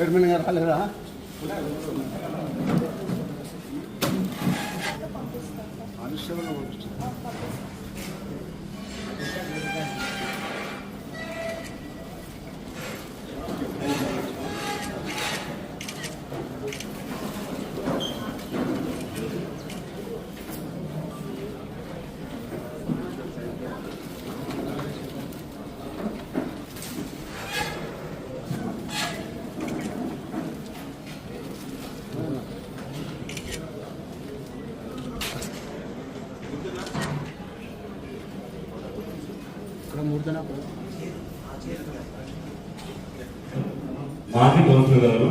Chairman గారు రాలేదా మాజీ కౌన్సిలర్ గారు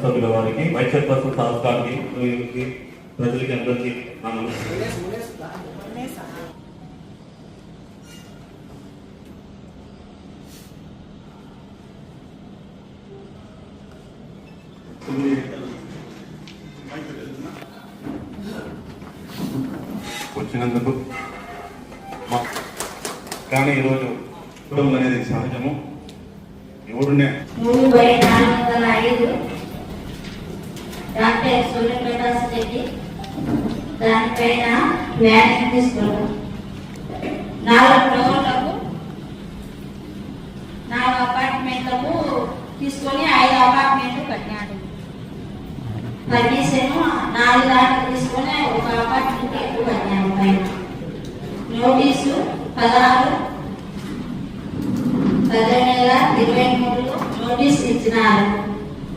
శాసనసభ్యుల వారికి వైస్ చైర్పర్సన్ సాహస్ గారికి ప్రజలకి అందరికీ నా వచ్చినందుకు మా- కానీ ఈరోజు కుటుంబం అనేది సహజము. ఎవరునే మూడు బై నాలుగు వందల ఐదు. దానిపై సూర్యప్రకాశ్ పెట్టి దానిపైన వ్యాన్ తీసుకున్నాం నాలుగు ఫ్లోర్లకు నాలుగు అపార్ట్మెంట్లకు తీసుకొని ఐదు అపార్ట్మెంట్లు కట్టినాడు. పర్మిషన్ నాలుగు దాంట్లో తీసుకొని ఒక అపార్ట్మెంట్ ఎక్కువ కట్టినాము పైన. నోటీసు పదహారు పదిహేను వేల ఇరవై మూడులో నోటీస్ ఇచ్చినారు.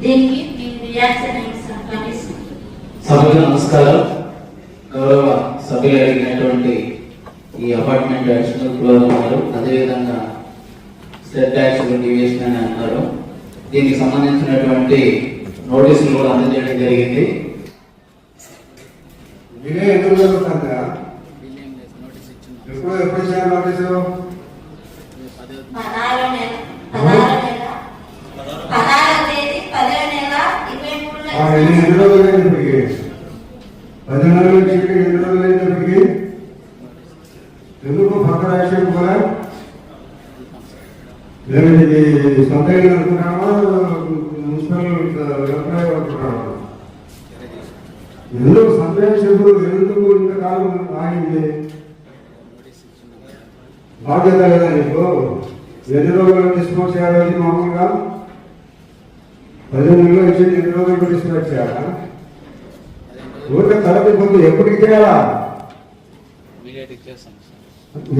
దీనికి మీ రియాక్షన్ సభకు నమస్కారం. గౌరవ సభ్యులు అడిగినటువంటి ఈ అపార్ట్మెంట్ అడిషనల్ ఫ్లోర్ అన్నారు అదేవిధంగా స్టెప్ ట్యాక్స్ డివియేషన్ అని అన్నారు. దీనికి సంబంధించినటువంటి నోటీసులు కూడా అందజేయడం జరిగింది. ఎప్పుడు ఎప్పుడు చేయాలి నోటీసు పదహారు నెల పదహారు నెల పదహారు తేదీ పదిహేను నెల ఇరవై మూడులో ఆ, ఎన్ని రోజులు అయింది పది చెప్పి ఎన్ని రోజులు అయింది ఎందుకు పక్కన యాక్షన్ కూడా మేము ఇది సొంత ఇల్లు అనుకుంటామా? మున్సిపల్ వ్యవసాయం అనుకుంటామా? ఎందుకు సందేశకుడు ఎందుకు ఇంతకాలం ఆగింది? బాధ్యత లేదా నీకు? ఎన్ని రోజులు డిస్పోజ్ చేయాలి మామూలుగా? పది నెలలు ఇచ్చి ఎన్ని రోజులు డిస్పోజ్ చేయాలా ఊరికే పొద్దు ఎప్పటికి చేయాలా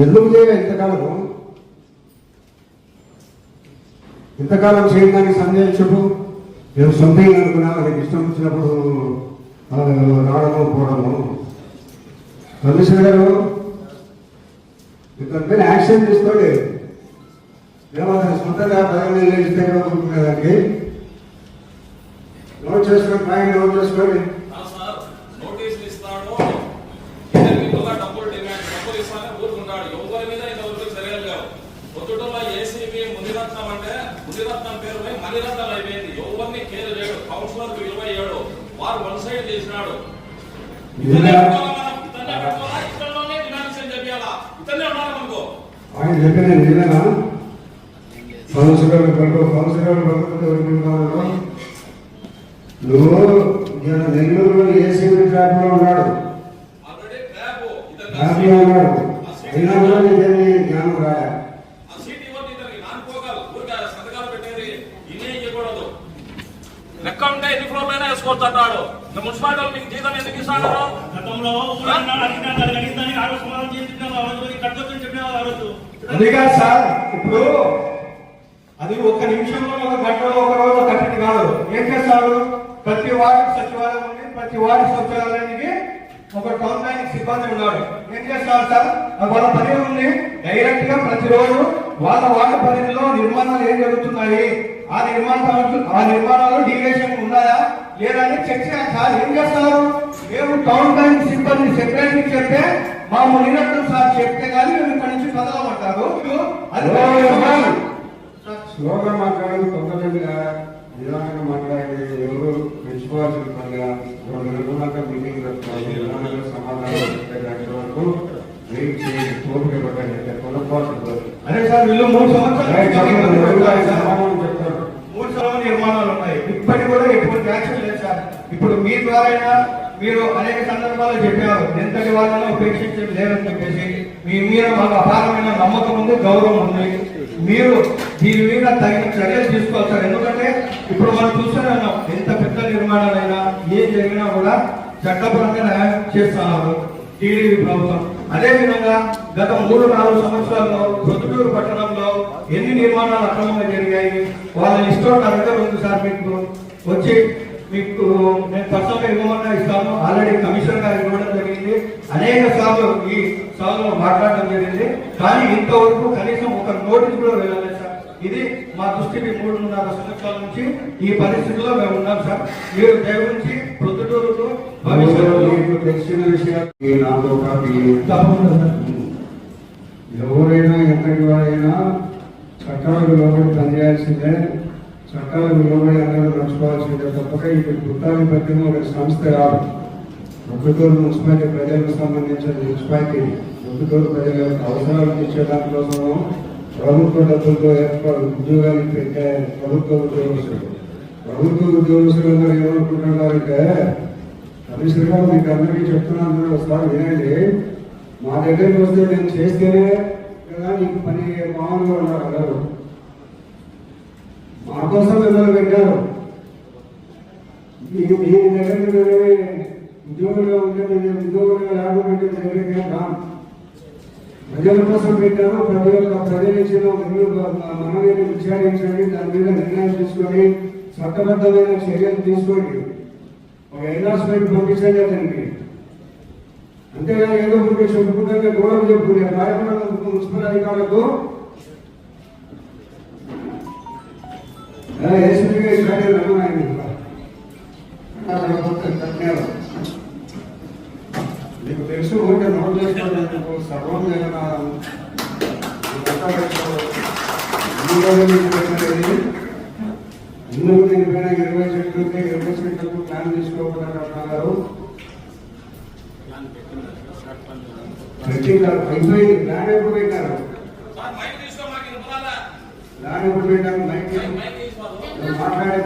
ఎందుకు చేయాలి ఇంతకాలం? ఇంతకాలం చేయడానికి సందేహం చెప్పు. నేను సొంతంగా అనుకున్నా నాకు ఇష్టం వచ్చినప్పుడు రావడము పోవడము. కమిషనర్ గారు ఇతని పైన యాక్షన్ తీసుకోండి. ఏమన్నా సొంతంగా పదవి ఇస్తే దానికి నోట్ చేసుకొని పైన నోట్ చేసుకోండి ఆ సార్ నోటీసులు ఇస్తాడు ఇద్దరికి కూడా డబ్బులు డిమాండ్ ఎవరి చేసినాడు. ఇతనే ఉండాలి మనకు. ఆయన చెప్పిన నిజమేనా సంవత్సరాలు పడుకో సంవత్సరాలు పడుకుంటే ఎవరికి నువ్వు ఈయన నెల్లూరులో ఏసీబీ లో ఉన్నాడు. ఆల్రెడీ ట్రాప్లో ఉన్నాడు. అయినా కూడా నీకేమి జ్ఞానం రాయా? లెక్క ఉంటే ఎన్ని ఫ్లోర్లైనా వేసుకోవచ్చు మున్సిపాలిటీ మీకు జీతం ఎందుకు గతంలో సమాధానం చెప్పినా ఇప్పుడు అది ఒక్క నిమిషంలో ఒక గంటలో ఒక రోజు కట్టడి కాదు. ఏం చేస్తారు? ప్రతి వార్డు సచివాలయం ఉంది. ప్రతి వార్డు సచివాలయానికి ఒక టౌన్ బ్యాంక్ సిబ్బంది ఉన్నాడు. ఏం చేస్తారు సార్? వాళ్ళ పని ఉంది. డైరెక్ట్గా ప్రతిరోజు వాళ్ళ వాళ్ళ పరిధిలో నిర్మాణాలు ఏం జరుగుతున్నాయి? ఆ నిర్మాణాలు ఆ నిర్మాణాలు డీవియేషన్ ఉన్నాయా? లేదా అని చెక్ చేయాలి సార్. ఏం చేస్తారు? మేము టౌన్ బ్యాంక్ సిబ్బంది సెక్రటరీకి చెప్తే మా మునిరత్నం సార్ చెప్తే కానీ మేము ఇక్కడి నుంచి కదలమంటారు. అది స్లోగా మాట్లాడదు తొందరగా నిదానంగా మాట్లాడి ఎవరు మెచ్చుకోవాల్సిన పనిగా రెండు నెలల మీటింగ్ పెట్టుకోవాలి సమాధానం వరకు వెయిట్ అదే సార్ వీళ్ళు మూడు సంవత్సరాలు సమాధానం చెప్తారు మూడు సంవత్సరాల నిర్మాణాలు ఉన్నాయి. ఇప్పటికి కూడా ఎటువంటి యాక్షన్ లేదు సార్. ఇప్పుడు మీ ద్వారా మీరు అనేక సందర్భాల్లో చెప్పారు ఎంతటి వాళ్ళని ఉపేక్షించడం లేదని చెప్పేసి. మీ మీద మాకు అపారమైన నమ్మకం ఉంది గౌరవం ఉంది. మీరు దీని మీద తగిన చర్యలు తీసుకోవాలి ఎందుకంటే ఇప్పుడు మనం చూస్తూనే ఉన్నాం ఎంత పెద్ద నిర్మాణాలైనా ఏం జరిగినా కూడా చట్టపరంగా న్యాయం చేస్తున్నారు టీడీపీ ప్రభుత్వం. అదేవిధంగా గత మూడు నాలుగు సంవత్సరాల్లో ప్రొద్దుటూరు పట్టణంలో ఎన్ని నిర్మాణాలు అక్రమంగా జరిగాయి? వాళ్ళ ఇష్టం నా దగ్గర ఉంది సార్ మీకు. వచ్చి మీకు నేను పర్సనల్గా ఇవ్వమన్నా ఇస్తాను. ఆల్రెడీ కమిషనర్ గారు ఇవ్వడం జరిగింది. అనేక సార్లు ఈ సార్లు మాట్లాడడం జరిగింది. కానీ ఇంతవరకు కనీసం ఒక నోటీస్ కూడా వెళ్ళలేదు సార్. ఇది మా దృష్టికి మూడున్నర సంవత్సరాల నుంచి ఈ పరిస్థితిలో మేము ఉన్నాం సార్. మీరు దయవుంచి ప్రొద్దుటూరుకు భవిష్యత్తులో తెలిసిన విషయాలు నాతో తప్పకుండా సార్. ఎవరైనా ఎంతటి వారైనా చట్టాలకు లోబడి పనిచేయాల్సిందే. చట్టాలకు లోబడి అందరూ నడుచుకోవాల్సిందే తప్పక. ఇది గుత్తాన్ని పట్టిన ఒక సంస్థ కాదు. ఒక్కతూరు మున్సిపాలిటీ ప్రజలకు సంబంధించిన మున్సిపాలిటీ ఒక్కతూరు ప్రజల అవసరాలు తీర్చే దానికోసము ప్రభుత్వ డబ్బులతో ఏర్పాటు ఉద్యోగాలు పెట్టే ప్రభుత్వ ఉద్యోగస్తులు. ప్రభుత్వ ఉద్యోగస్తులు అందరూ ఏమనుకుంటున్నారంటే కమిషనర్ గారు మీకు అందరికీ చెప్తున్నాను ఒకసారి వినండి. మా దగ్గరికి వస్తే నేను చేస్తేనే కదా నీకు పని మామూలుగా ఉన్నారు అందరూ మా కోసం మిమ్మల్ని పెట్టారు? మీ దగ్గర వేరే ఉద్యోగులుగా ఉంటే మీరు ఉద్యోగులుగా లేకపోతే దగ్గరికి రాను ప్రజల కోసం పెట్టారు ప్రతి ఒక్క ప్రజలు ఇచ్చిన విచారించండి. దాని మీద నిర్ణయం తీసుకొని చట్టబద్ధమైన చర్యలు తీసుకోండి. ఒక ఎన్లాస్మెంట్ పంపించండి అతనికి. అంతేగాని ఏదో ఒకటి చెప్పుకుంటే గోడలు చెప్పుకునే కార్యక్రమం మున్సిపల్ అధికారులకు. ఏసీపీగా ఇట్లాంటి ధన్యవాదాలు. తెలుసు ఉంటే నోట్ చేసుకోవడానికి సర్వం ఏదైనా ఎందుకు దీనిపైన ఇరవై చెట్లు ఇరవై చెట్లకు ప్లాన్ తీసుకోకుండా పెట్టింటారు అయిపోయింది ప్లాన్ ఎప్పుడు పెట్టారు? ప్లాన్ ఎప్పుడు పెట్టారు? మైక్ మాట్లాడే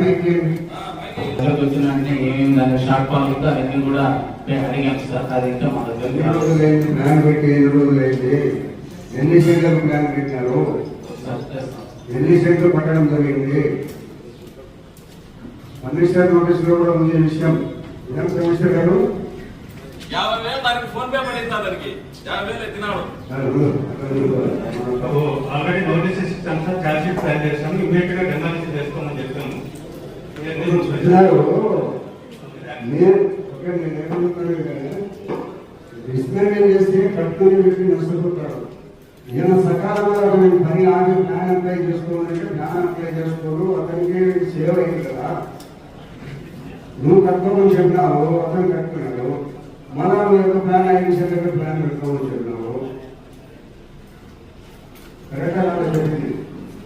మైక్ చేయండి. దగ్గరకు వచ్చినంటే ఏమేమి దాని షార్ట్ ఉందో అవన్నీ కూడా మేము అడిగాం సార్. అది ఇంకా మా దగ్గర ఎన్ని ప్లాన్ పెట్టి ఎన్ని సెంట్లకు ప్లాన్ చేస్తాం ఎన్ని సెంట్లు పట్టడం జరిగింది? కమిషనర్ నోటీసులో కూడా ఉంది విషయం. ఏం కమిషనర్ గారు? యాభై వేలు దానికి ఫోన్ పే పడింది దానికి. యాభై వేలు ఎత్తినాడు. ఆల్రెడీ నోటీసెస్ ఇచ్చాను సార్ ఛార్జ్ షీట్ ఫైల్ చేశాము ఇమీడియట్గా డెమాలిషన్ చేసుకోమని చెప్పాము ఇవన్నీ నేను ఓకే, నేను కానీ, డిస్మాండిల్ చేస్తే కట్టుకుని పెట్టి నష్టపోతాడు నేను సకాలంలో అతని పని ఆగి ప్లాన్ అప్లై చేసుకోవాలంటే ప్లాన్ అప్లై చేసుకోడు అతనికి సేవ అయింది కదా. నువ్వు కట్టుకోమని చెప్పినావు అతను కట్టుకున్నాడు. మన యొక్క ప్లాన్ ఐదు సెకండ్ ప్లాన్ పెట్టుకోమని చెప్పినావు. కరెక్ట్ అలా జరిగింది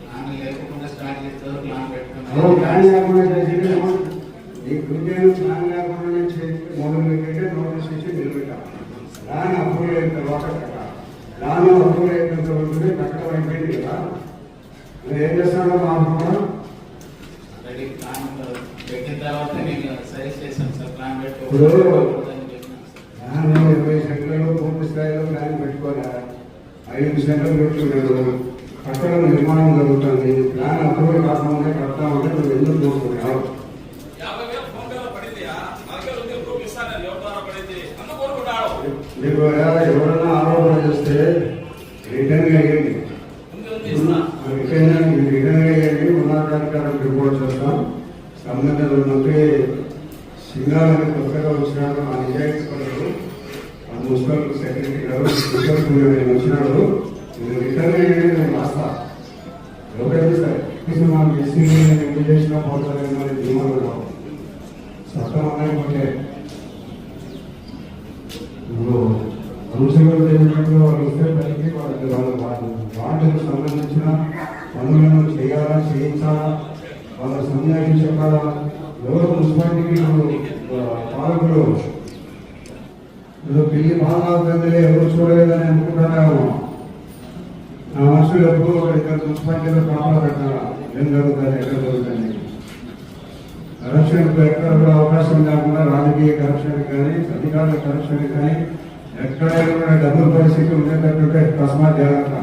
ప్లాన్ లేకుండా స్టార్ట్ చేస్తారు ప్లాన్ ఓ ప్లాన్ లేకుండా చేసి ఈ గుండెలు ప్లాన్ లేకుండా చేసి మొదలు పెట్టే నోటీస్ ఇచ్చి నిలబెట్టాం ప్లాన్ అప్రూవ్ అయిన తర్వాత ప్లాన్ అప్రూవ్ అయిన తర్వాత కట్టడం అయిపోయింది కదా. మరి ఏం చేస్తాడో మా అమ్మ ఆల్రెడీ ప్లాన్ పెట్టిన తర్వాత నేను సజెస్ట్ చేశాను సార్ ప్లాన్ ఇప్పుడు- ఇరవై సెంట్లలో పూర్తి స్థాయిలో ప్లాన్ పెట్టుకోలే ఐదు సెంట్లు పెట్టుకున్నాడు కట్టడం నిర్మాణం జరుగుతుంది. ప్లాన్ అప్రూవ్ కాకుండా కడతామంటే నువ్వు ఎందుకు కోరుకున్నావు యాభై వేలు ఫోన్ పేలో పడిందియా నా దగ్గర ఉంది ప్రూఫ్ ఇస్తాను నేను ఎవరి ద్వారా పడింది అన్న కోరుకుంటాడు మీకు ఎవరైనా ఆరోపణ చేస్తే రిటర్న్గా ఇవ్వండి ఉంది ఉంది ఇస్తా రిటర్న్ రిటర్న్గా ఇవ్వండి ఉన్నతాధికారులకు రిపోర్ట్ చేస్తాం సంబంధిత మంత్రి సింగాలని కొత్తగా వచ్చినాడు ఆ నిజాయితీ పనులు ఆ మున్సిపల్ సెక్రటరీ గారు మున్సిపల్ నేను వచ్చినాడు నేను రిటర్న్ అయ్యేది నేను రాస్తా ఎవరైతే సరే కనీసం మనం ఎస్సీ ఎందుకు చేసినా పోతారేమో అని ధీమాలో చట్టం వాళ్ళకి వాళ్ళ సంబంధించిన పనులను చేయాలా చేయించాలా? వాళ్ళ సమయాన్ని చెప్పాలా? ఎవరు మున్సిపాలిటీకి పాలకులు? పిల్లి బాగా ఎవరు చూడలేదని అనుకుంటారేమో నా మనుషులు ఎప్పుడు ఇక్కడ మున్సిపాలిటీలో కాపలా పెట్టాలా? ఏం జరుగుతుంది ఎక్కడ జరుగుతుంది? కరప్షన్ ఎక్కడ కూడా అవకాశం లేకుండా రాజకీయ కరప్షన్ కానీ అధికారుల కరప్షన్ కానీ ఎక్కడైనా డబ్బుల పరిస్థితి ఉండేటట్టు తస్మాత్ జాగ్రత్త.